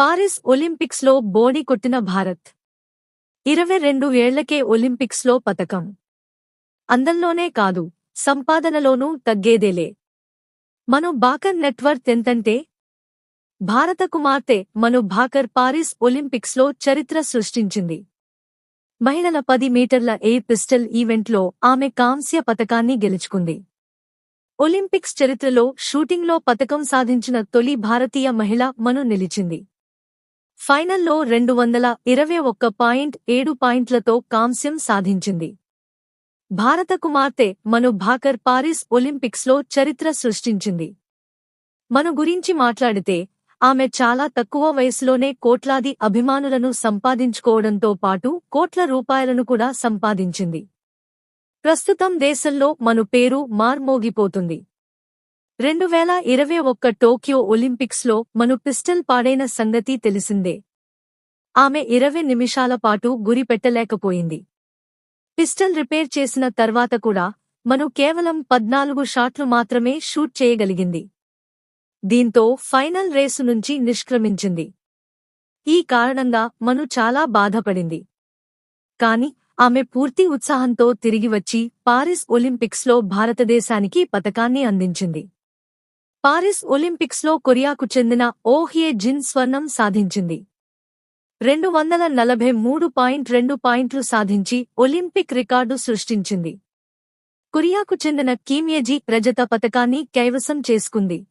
Paris ఒలింపిక్స్లో బోడి కొట్టిన భారత్. ఇరవై రెండు ఏళ్ళకే ఒలింపిక్స్లో పతకం. అందంలోనే కాదు సంపాదనలోనూ తగ్గేదేలే. మను భాకర్ నెట్వర్త్ ఎంతంటే? భారత కుమార్తె మను భాకర్ పారిస్ ఒలింపిక్స్లో చరిత్ర సృష్టించింది. మహిళల పది మీటర్ల ఎయిర్ పిస్టల్ ఈవెంట్లో ఆమె కాంస్య పతకాన్ని గెలుచుకుంది. ఒలింపిక్స్ చరిత్రలో షూటింగ్లో పతకం సాధించిన తొలి భారతీయ మహిళ మను నిలిచింది. ఫైనల్లో రెండు వందల ఇరవై ఒక్క పాయింట్ ఏడు పాయింట్లతో కాంస్యం సాధించింది. భారత కుమార్తె మను భాకర్ పారిస్ ఒలింపిక్స్లో చరిత్ర సృష్టించింది. మను గురించి మాట్లాడితే ఆమె చాలా తక్కువ వయసులోనే కోట్లాది అభిమానులను సంపాదించుకోవడంతో పాటు కోట్ల రూపాయలను కూడా సంపాదించింది. ప్రస్తుతం దేశంలో మను పేరు మార్మోగిపోతుంది రెండు వేల ఇరవై ఒక్క టోక్యో ఒలింపిక్స్లో మను పిస్టల్ పాడైన సంగతి తెలిసిందే. ఆమె ఇరవై నిమిషాల పాటు గురి పెట్టలేకపోయింది. పిస్టల్ రిపేర్ చేసిన తర్వాత కూడా మను కేవలం పద్నాలుగు షాట్లు మాత్రమే షూట్ చేయగలిగింది. దీంతో ఫైనల్ రేసు నుంచి నిష్క్రమించింది. ఈ కారణంగా మను చాలా బాధపడింది. కాని ఆమె పూర్తి ఉత్సాహంతో తిరిగి వచ్చి పారిస్ ఒలింపిక్స్లో భారతదేశానికి పతకాన్ని అందించింది. పారిస్ ఒలింపిక్స్లో కొరియాకు చెందిన ఓహియే జిన్ స్వర్ణం సాధించింది. రెండు వందల నలభై మూడు పాయింట్ రెండు పాయింట్లు సాధించి ఒలింపిక్ రికార్డు సృష్టించింది. కొరియాకు చెందిన కీమ్యజీ రజత పతకాన్ని కైవసం చేసుకుంది.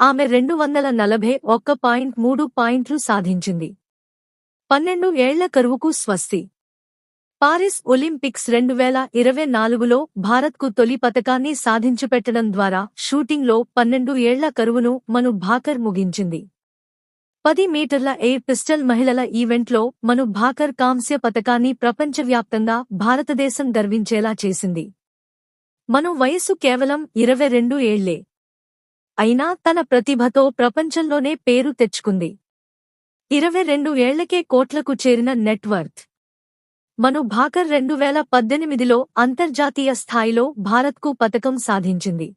ఆమె రెండు వందల నలభై ఒక్క పాయింట్ మూడు పాయింట్లు సాధించింది. పన్నెండు ఏళ్ళ కరువుకు స్వస్తి. పారిస్ ఒలింపిక్స్ రెండు వేల ఇరవై నాలుగులో భారత్కు తొలి పతకాన్ని సాధించిపెట్టడం ద్వారా షూటింగ్లో పన్నెండు ఏళ్ళ కరువును మను భాకర్ ముగించింది. పది మీటర్ల ఎయిర్ పిస్టల్ మహిళల ఈవెంట్లో మను భాకర్ కాంస్య పతకాన్ని ప్రపంచవ్యాప్తంగా భారతదేశం గర్వించేలా చేసింది. మను వయస్సు కేవలం ఇరవై రెండు ఏళ్ళే. అయినా తన ప్రతిభతో ప్రపంచంలోనే పేరు తెచ్చుకుంది. ఇరవై రెండు ఏళ్ళకే కోట్లకు చేరిన నెట్వర్త్ మను భాకర్ రెండు వేల పద్దెనిమిదిలో అంతర్జాతీయ స్థాయిలో భారత్కు పతకం సాధించింది.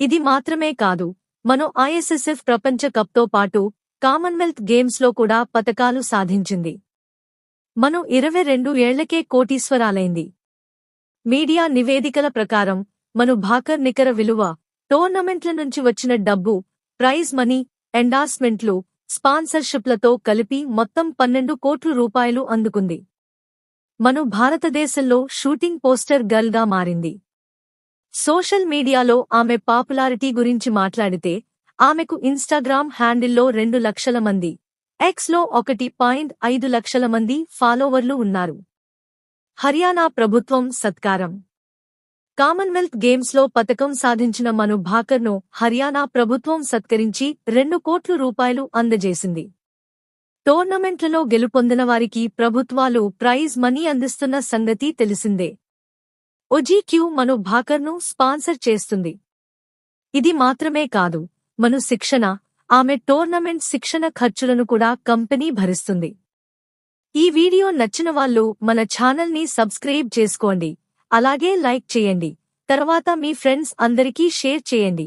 ఇది మాత్రమే కాదు మను ఐఎస్ఎస్ఎఫ్ ప్రపంచ కప్తో పాటు కామన్వెల్త్ గేమ్స్లో కూడా పతకాలు సాధించింది. మను ఇరవై రెండు ఏళ్ళకే కోటీశ్వరాలైంది. మీడియా నివేదికల ప్రకారం మను భాకర్ నికర విలువ టోర్నమెంట్ల నుంచి వచ్చిన డబ్బు ప్రైజ్ మనీ ఎండార్స్మెంట్లు స్పాన్సర్షిప్లతో కలిపి మొత్తం పన్నెండు కోట్ల రూపాయలు అందుకుంది. మను భారతదేశంలో షూటింగ్ పోస్టర్ గర్ల్గా మారింది. సోషల్ మీడియాలో ఆమె పాపులారిటీ గురించి మాట్లాడితే ఆమెకు ఇన్స్టాగ్రామ్ హ్యాండిల్లో రెండు లక్షల మంది ఎక్స్లో ఒకటి పాయింట్ ఐదు లక్షల మంది ఫాలోవర్లు ఉన్నారు. హర్యానా ప్రభుత్వం సత్కారం. కామన్వెల్త్ గేమ్స్లో పతకం సాధించిన మను భాకర్ను హర్యానా ప్రభుత్వం సత్కరించి రెండు కోట్ల రూపాయలు అందజేసింది. టోర్నమెంట్లలో గెలుపొందిన వారికి ప్రభుత్వాలు ప్రైజ్ మనీ అందిస్తున్న సంగతి తెలిసిందే. ఒజీక్యూ మను భాకర్ను స్పాన్సర్ చేస్తుంది. ఇది మాత్రమే కాదు మను శిక్షణ ఆమె టోర్నమెంట్ శిక్షణ ఖర్చులను కూడా కంపెనీ భరిస్తుంది. ఈ వీడియో నచ్చిన వాళ్ళు మన ఛానల్ని సబ్స్క్రైబ్ చేసుకోండి అలాగే లైక్ చేయండి తర్వాత మీ ఫ్రెండ్స్ అందరికీ షేర్ చేయండి.